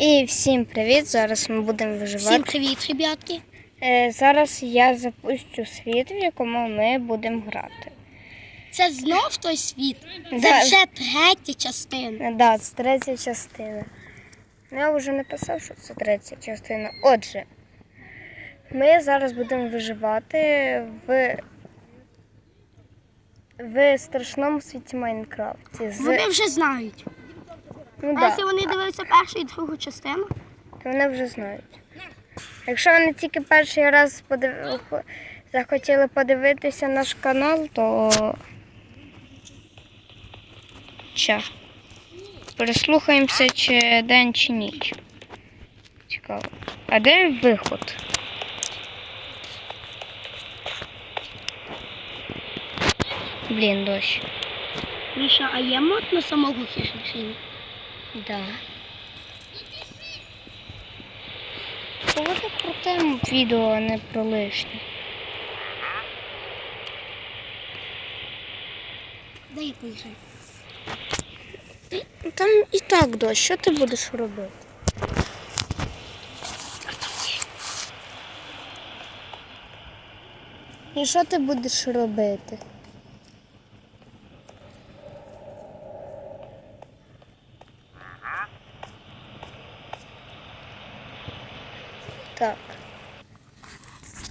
І всім привіт! Зараз ми будемо виживати. Всім привіт, ребятки. Е, зараз я запущу світ, в якому ми будемо грати. Це знов той світ. Це вже третя частина. Да, це третя частина. Ну, я вже написав, що це третя частина. Отже, ми зараз будемо виживати в, в страшному світі Майнкрафті. З... Вони вже знають. Ну, А да. якщо вони дивилися першу і другу частину, то вони вже знають. Якщо вони тільки перший раз подив... захотіли подивитися наш канал, то Ща. Переслухаємося, чи день, чи ніч. Цікаво. А де виход? Блін, дощ. Міша, а є мод на самого хижника? Да. Говори про тему відео, а не про лишнє. Дай я. Там і так дощ, що ти будеш робити? І що ти будеш робити? Так.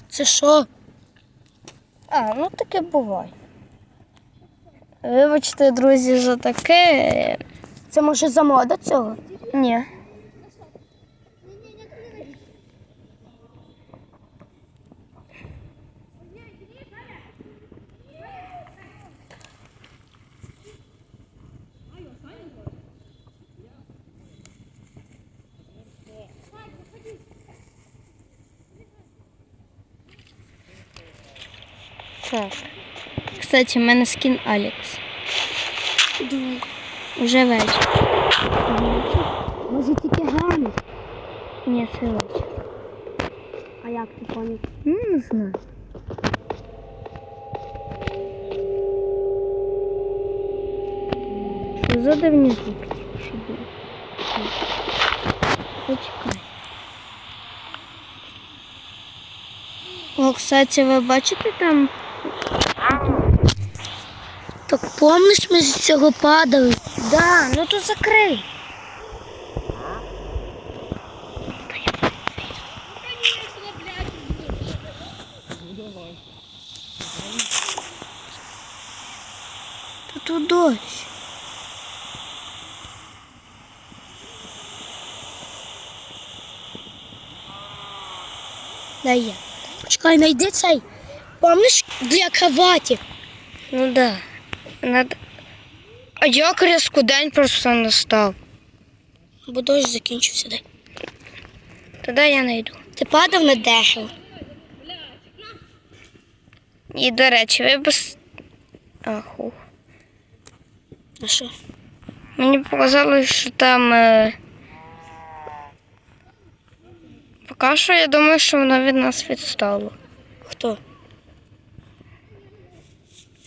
Це що? А, ну таке буває. Вибачте, друзі, за таке. Це може за мода цього? Ні. Так. Кстати, в мене скін Алекс. Думаю. Уже вечір. Може тільки грани. Ні, це вечір. А як ти поняв? Ну, не знаю. Що за звуки? Що було? Почекай. О, кстати, ви бачите там? Так помниш, ми з цього падали? Да, ну то закрий. Та тут дощ. Дай я. Чекай, найди цей. Помниш для кроваті? Ну да. Надо... А як різко день просто настав? Бо дощ закінчився. Дай. Тоді я знайду. Ти падав на дерево. І, до речі, ви без. Аху. А що? Мені показалось, що там. Е... Поки що я думаю, що воно від нас відстало. Хто?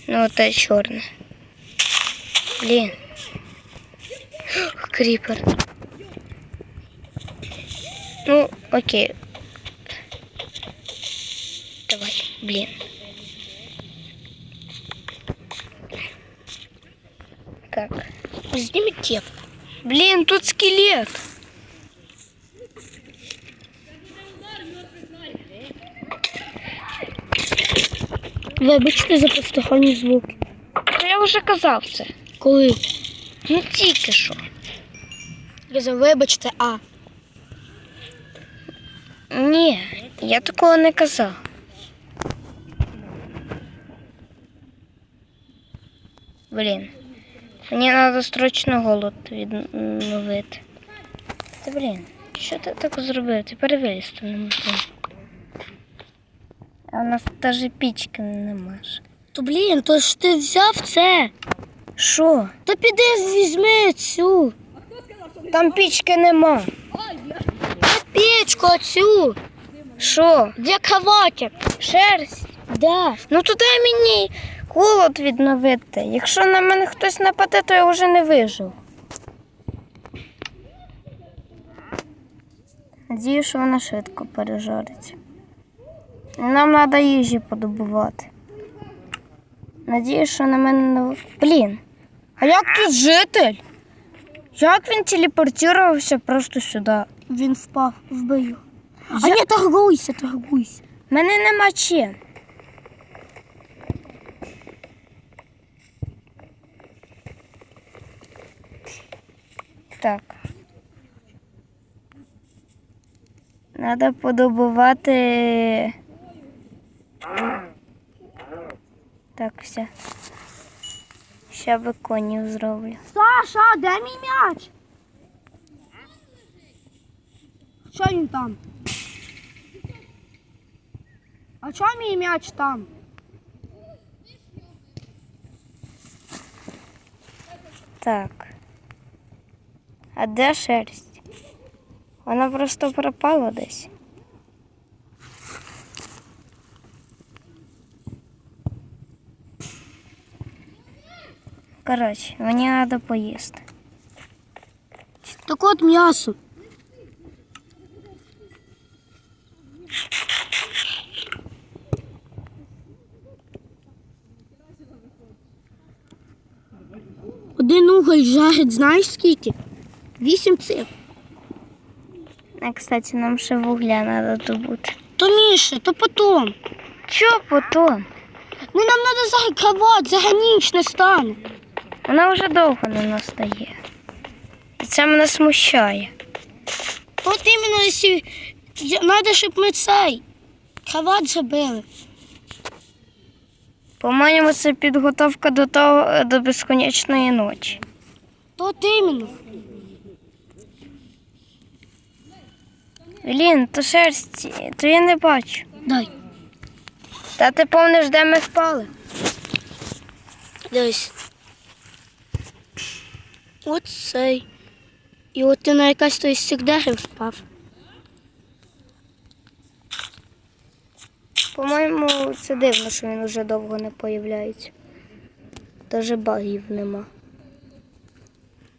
Ну, те чорне. Блін. Кріпер. Ну, окей. Давай, блін. Так. Зніміть тіп. Блін, тут скелет. Вибачте за посторонні звуки. Та Я вже казав це. Коли? Ну тільки що. Я вибачте, а. Ні, я такого не казав. Блін. Мені треба срочно голод відновити. Та блін, що ти так зробив? Ти перевелісти не можна. А у нас навіть пічки нема. ж. То блін, то ж ти взяв це. Що? Та піди візьми цю. Там пічки нема. Печку оцю. Що? Для кроваті. Шерсть? Да. Ну то дай мені голод відновити. Якщо на мене хтось нападе, то я вже не вижив. Надію, що вона швидко пережариться. Нам треба їжі подобувати. Надію, що на мене не. Блін. А як тут житель? Як він телепортувався просто сюди? Він впав в бою. А ні, торгуйся, торгуйся. Мене нема чим. Так. Треба подобувати. Так, все. Ще би конів зроблю. Саша, де мій м'яч? Що він там? А чого мій м'яч там? Так. А де шерсть? Вона просто пропала десь. Коротше, мені треба поїсти. Так от м'ясо. Один уголь жарить, знаєш скільки? Вісім цих. А, кстати, нам ще вугля треба добути. То Міше, то потом. Що потім? Ну нам треба загравати, не стане. Вона вже довго не настає. І це мене смущає. От іменно, якщо треба, щоб ми цей кровать зробили. По-моєму, це підготовка до того до безконечної ночі. От іменно. Блін, то шерсть, то я не бачу. Дай. Та ти помниш, де ми впали? Дивись. От цей. І от ти на якась той дерев впав. По-моєму, це дивно, що він вже довго не появляється. Даже багів нема.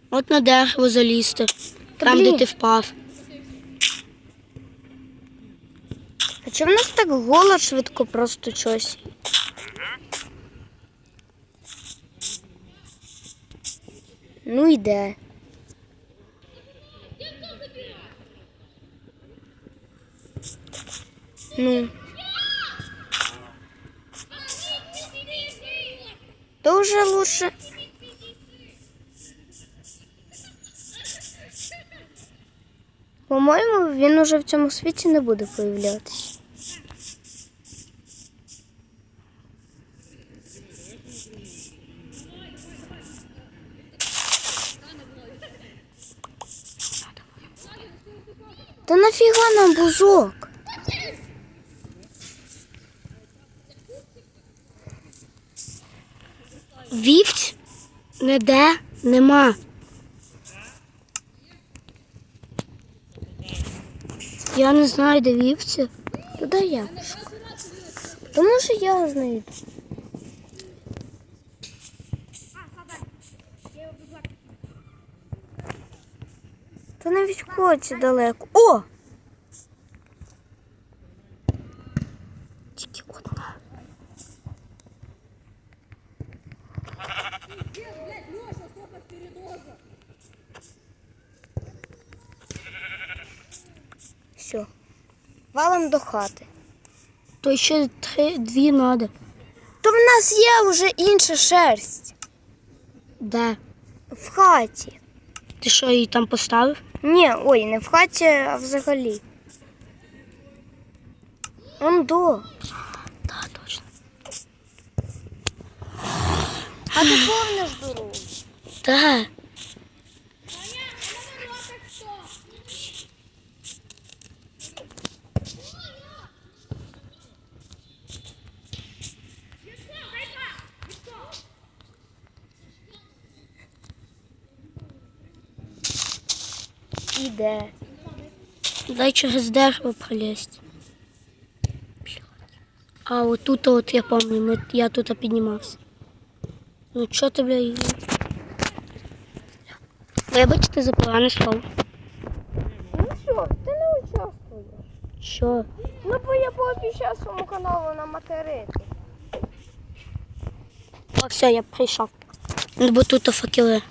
От на дерево залізти. Та Там, блін. де ти впав. А чому в нас так голод швидко просто щось? Ну йде. Ну. То вже лучше. По-моєму, він уже в цьому світі не буде появлятися. Та нафіга нам бузок? Вівць ніде нема. Я не знаю, де вівці. Туди яблучко. Тому що я знайду. Та навіть коці далеко. О! Тільки одна. Все. Валом до хати. То ще три, дві треба. То в нас є вже інша шерсть. Де? В хаті. Ти що її там поставив? Ні, ой, не в хаті, а взагалі. Он до. Так, точно. А ти повниш дорогу. Так. Іде. Дай через дерево пролізти. А от тут от я пам'ятаю, я тут піднімався. Ну що ти, бля? Вибачте за погане слово. Ну що, ти не учав. Що? Ну, бо я пообіцяв своєму каналу наматерити. О, все, я прийшов. Ну, бо тут факели.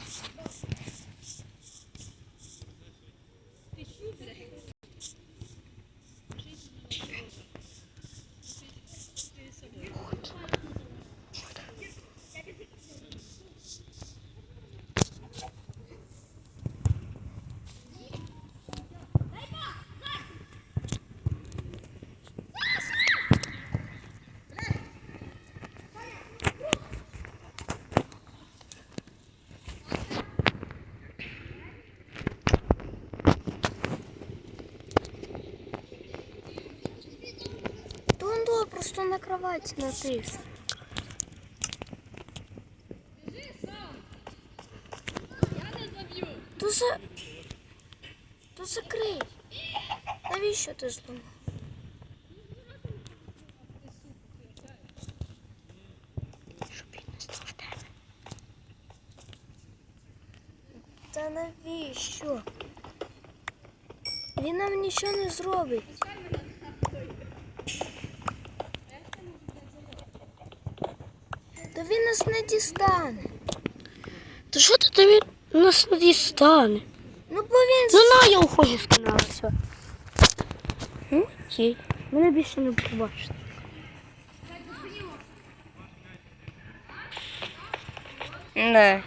То он до, просто на кровать натис. То за... То закрий. Навіщо ти зламав? Та навіщо? Він нам нічого не зробить. нас не дістане. Та що ти тобі нас не дістане? Ну бо він Ну на, я уходжу з каналу, все. Ну, окей. Мене більше не побачите. Да.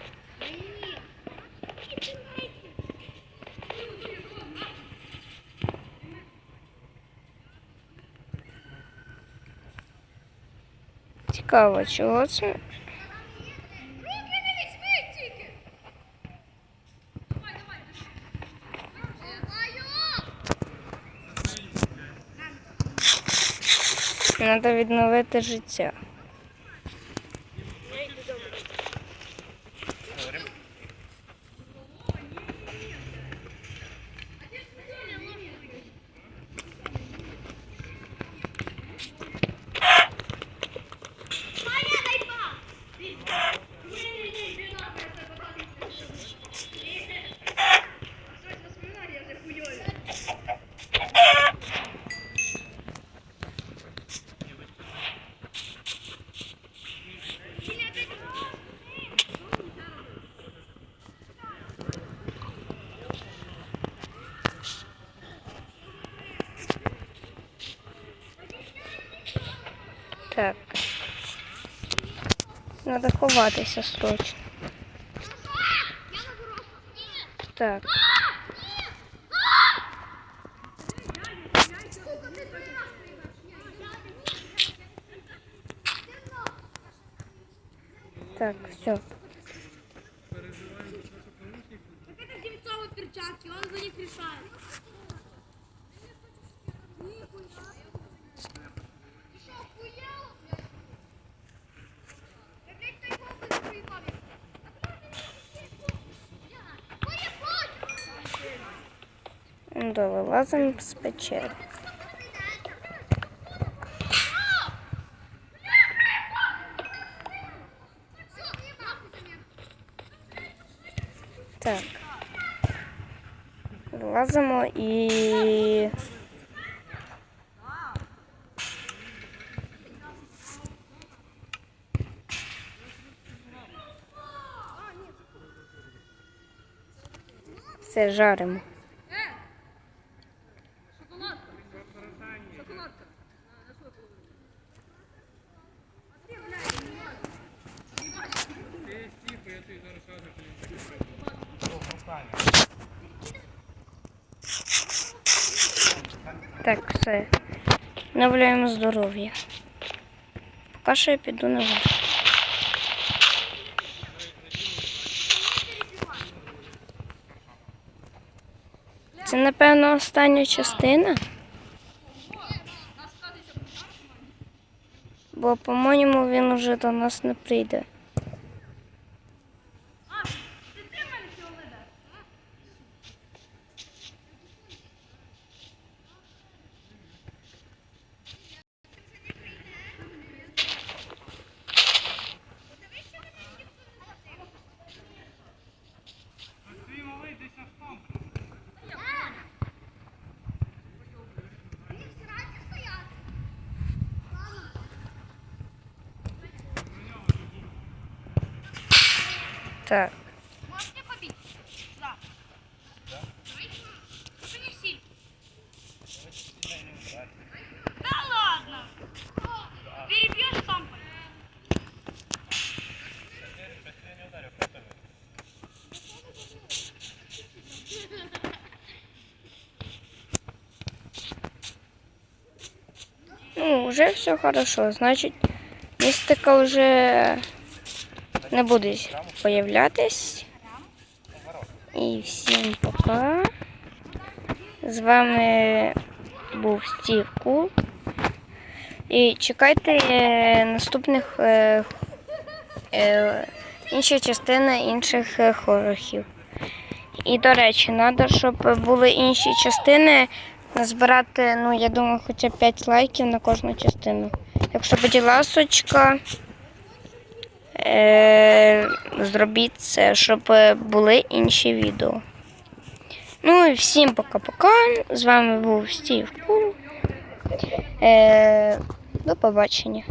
Цікаво, чого це? Треба відновити життя. Так. Надо ховатися срочно. Так. Так, Да, вилазимо з печери. Так. Вилазимо і. Все жаримо. Так, все. Навляємо здоров'я. Поки що я піду наверх. Це, напевно, остання частина. Бо, по-моєму, він уже до нас не прийде. Сам. Ну, вже все хорошо. Значить, містика вже не буде появлятись. І всім пока. З вами був Стів Кул. І чекайте е, наступних е, е, інших е, хорохів. І, до речі, треба, щоб були інші частини назбирати, ну, я думаю, хоча б 5 лайків на кожну частину. Якщо будь ласочка, е, зробіть це, щоб були інші відео. Ну і всім пока-пока. З вами був Стів Кул. Е, до побачення.